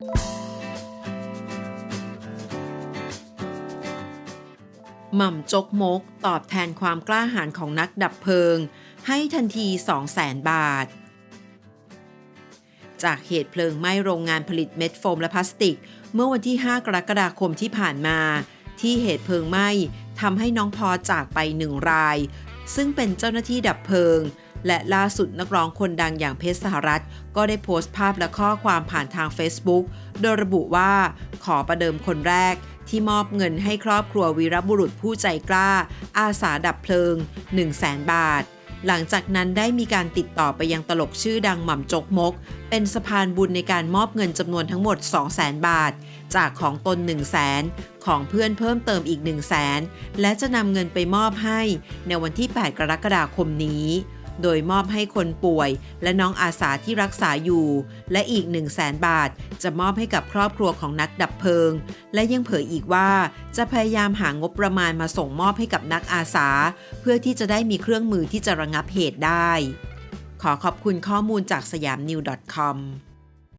หม่ำจกมกตอบแทนความกล้าหาญของนักดับเพลิง ให้ทันที 200,000 บาท จากเหตุเพลิงไหม้โรงงานผลิตเม็ดโฟมและพลาสติก เมื่อวันที่ 5 กรกฎาคมที่ผ่านมา ที่เหตุเพลิงไหม้ทำให้น้องพอจากไปหนึ่งราย ซึ่งเป็นเจ้าหน้าที่ดับเพลิง และล่าสุดนักร้องคนดังอย่างเพชรสหรัฐ ก็ได้โพสต์ภาพและข้อความผ่านทาง Facebook โดยระบุว่าขอประเดิมคนแรกที่มอบเงินให้ครอบครัววีรบุรุษผู้ใจกล้า อาสาดับเพลิง 1 0 0 0 0แบาท หลังจากนั้นได้มีการติดต่อไปยังตลกชื่อดังหม่ำจกมก เป็นสะพานบุญในการมอบเงินจำนวนทั้งหมด 2 0 0 0 0 0 บาท จากของตน 1 0 0 0 0แของเพื่อนเพิ่มเติมอีก 1 0 0 0 0แและจะนำเงินไปมอบให้ในวันที่ 8 กรกฎาคมนี้ โดยมอบให้คนป่วย และน้องอาสาที่รักษาอยู่ และอีก 1 0 0 0 0แบาท จะมอบให้กับครอบครัวของนักดับเพลิง และยังเผยอีกว่าจะพยายามหางบประมาณมาส่งมอบให้กับนักอาสา เพื่อที่จะได้มีเครื่องมือที่จะระงับเหตุได้ ขอขอบคุณข้อมูลจากสยามนิว .com